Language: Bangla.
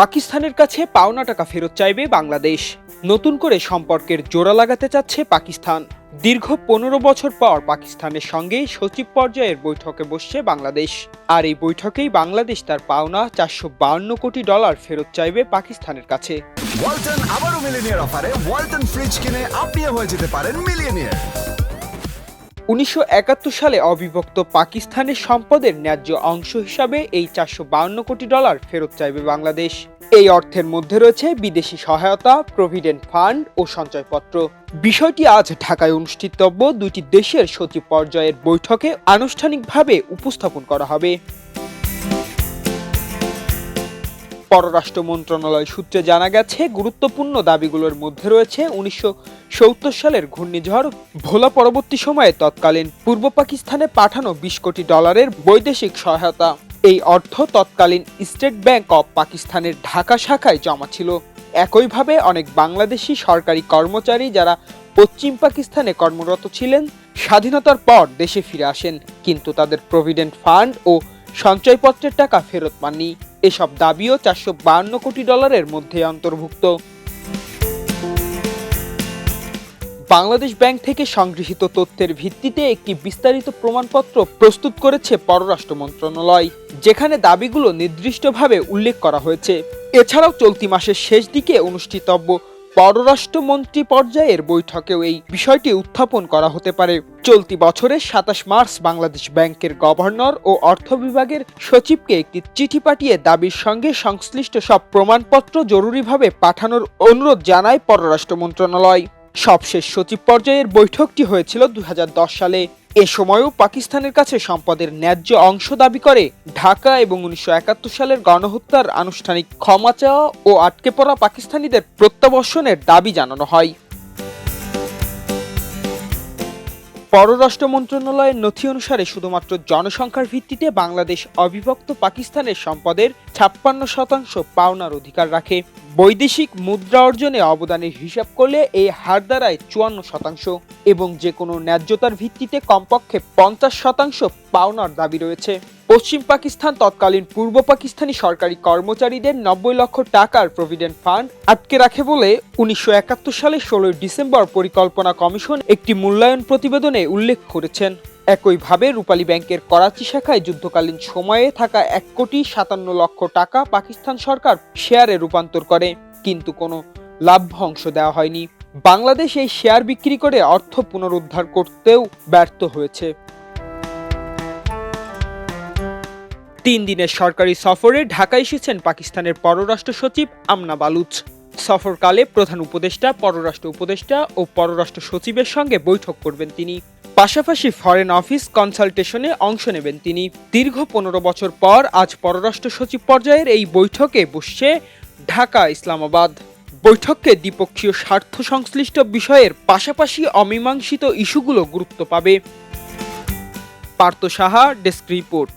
পাকিস্তানের কাছে পাওনা টাকা ফেরত চাইবে বাংলাদেশ। নতুন করে সম্পর্কের জোড়া লাগাতে চাচ্ছে পাকিস্তান। দীর্ঘ পনেরো বছর পর পাকিস্তানের সঙ্গে সচিব পর্যায়ের বৈঠকে বসছে বাংলাদেশ। আর এই বৈঠকেই বাংলাদেশ তার পাওনা চারশো বাউন্ন কোটি ডলার ফেরত চাইবে পাকিস্তানের কাছে। ওয়ালটন আবারও মিলিনিয়ার অফারে ওয়ালটন ফ্রিজ কিনে আপনিও হয়ে যেতে পারেন মিলিয়নিয়ার। উনিশশো একাত্তর সালে অবিভক্ত পাকিস্তানের সম্পদের ন্যায্য অংশ হিসাবে এই চারশো কোটি ডলার ফেরত চাইবে বাংলাদেশ। এই অর্থের মধ্যে রয়েছে বিদেশি সহায়তা, প্রভিডেন্ট ফান্ড ও সঞ্চয়পত্র। বিষয়টি আজ ঢাকায় অনুষ্ঠিতব্য। দুটি দেশের সচিব পর্যায়ের বৈঠকে আনুষ্ঠানিকভাবে উপস্থাপন করা হবে। পররাষ্ট্র মন্ত্রণালয় সূত্রে জানা গেছে, গুরুত্বপূর্ণ দাবিগুলোর মধ্যে রয়েছে উনিশশো সত্তর সালের ঘূর্ণিঝড় ভোলা পরবর্তী সময়ে তৎকালীন পূর্ব পাকিস্তানে পাঠানো বিশ কোটি ডলারের বৈদেশিক সহায়তা। এই অর্থ তৎকালীন স্টেট ব্যাংক অব পাকিস্তানের ঢাকা শাখায় জমা ছিল। একইভাবে অনেক বাংলাদেশি সরকারি কর্মচারী যারা পশ্চিম পাকিস্তানে কর্মরত ছিলেন, স্বাধীনতার পর দেশে ফিরে আসেন, কিন্তু তাদের প্রভিডেন্ট ফান্ড ও সঞ্চয়পত্রের টাকা ফেরত পাননি। এসব দাবিও চারশো বান্ন কোটি ডলারের মধ্যে অন্তর্ভুক্ত। বাংলাদেশ ব্যাংক থেকে সংগৃহীত তথ্যের ভিত্তিতে একটি বিস্তারিত প্রমাণপত্র প্রস্তুত করেছে পররাষ্ট্র মন্ত্রণালয়, যেখানে দাবিগুলো নির্দিষ্টভাবে উল্লেখ করা হয়েছে। এছাড়াও চলতি মাসের শেষ দিকে অনুষ্ঠিতব্য পররাষ্ট্রমন্ত্রী পর্যায়ের বৈঠকেও এই বিষয়টি উত্থাপন করা হতে পারে। চলতি বছরের সাতাশ মার্চ বাংলাদেশ ব্যাংকের গভর্নর ও অর্থ বিভাগের সচিবকে একটি চিঠি পাঠিয়ে দাবির সঙ্গে সংশ্লিষ্ট সব প্রমাণপত্র জরুরিভাবে পাঠানোর অনুরোধ জানায় পররাষ্ট্র মন্ত্রণালয় সবশেষ সচিব পর্যায়ের বৈঠকটি হয়েছিল দু হাজার দশ সালে। এ সময়ও পাকিস্তানের কাছে সম্পদের ন্যায্য অংশ দাবি করে। ঢাকা এবং উনিশশো একাত্তর সালের গণহত্যার আনুষ্ঠানিক ক্ষমা চাওয়া ও আটকে পড়া পাকিস্তানিদের প্রত্যাবর্ষণের দাবি জানানো হয়। পররাষ্ট্র মন্ত্রণালয়ের নথি অনুসারে শুধুমাত্র জনসংখ্যার ভিত্তিতে বাংলাদেশ অবিভক্ত পাকিস্তানের সম্পদের ছাপ্পান্ন শতাংশ পাওনার অধিকার রাখে। বৈদেশিক মুদ্রা অর্জনে অবদানের হিসাব করলে এই হার দাঁড়ায় চুয়ান্ন শতাংশ এবং যে কোনো ন্যায্যতার ভিত্তিতে কমপক্ষে পঞ্চাশ শতাংশ পাওনার দাবি রয়েছে। পশ্চিম পাকিস্তান, তৎকালীন পূর্ব পাকিস্তানি সরকারি কর্মচারীদের নব্বই লক্ষ টাকার প্রভিডেন্ট ফান্ড আটকে রাখে বলে উনিশশো সালের ষোলোই ডিসেম্বর পরিকল্পনা কমিশন একটি মূল্যায়ন প্রতিবেদনে উল্লেখ করেছেন। একইভাবে রূপালী ব্যাংকের করাচি শাখায় যুদ্ধকালীন সময়ে থাকা এক কোটি সাতান্ন লক্ষ টাকা পাকিস্তান সরকার শেয়ারে রূপান্তর করে, কিন্তু কোনো লাভ্য অংশ দেওয়া হয়নি। বাংলাদেশ এই শেয়ার বিক্রি করে অর্থ পুনরুদ্ধার করতেও ব্যর্থ হয়েছে। তিন দিনের সরকারি সফরে ঢাকা এসেছেন পাকিস্তানের পররাষ্ট্র সচিব আমনা বালুচ। সফরকালে প্রধান উপদেষ্টা, পররাষ্ট্র উপদেষ্টা ও পররাষ্ট্র সচিবের সঙ্গে বৈঠক করবেন তিনি। পাশাপাশি ফরেন অফিস কনসালটেশনে অংশ নেবেন তিনি। দীর্ঘ পনেরো বছর পর আজ পররাষ্ট্র সচিব পর্যায়ের এই বৈঠকে বসছে ঢাকা ইসলামাবাদ। বৈঠকে দ্বিপক্ষীয় স্বার্থ সংশ্লিষ্ট বিষয়ের পাশাপাশি অমীমাংসিত ইস্যুগুলো গুরুত্ব পাবে। Partha Saha, desk report.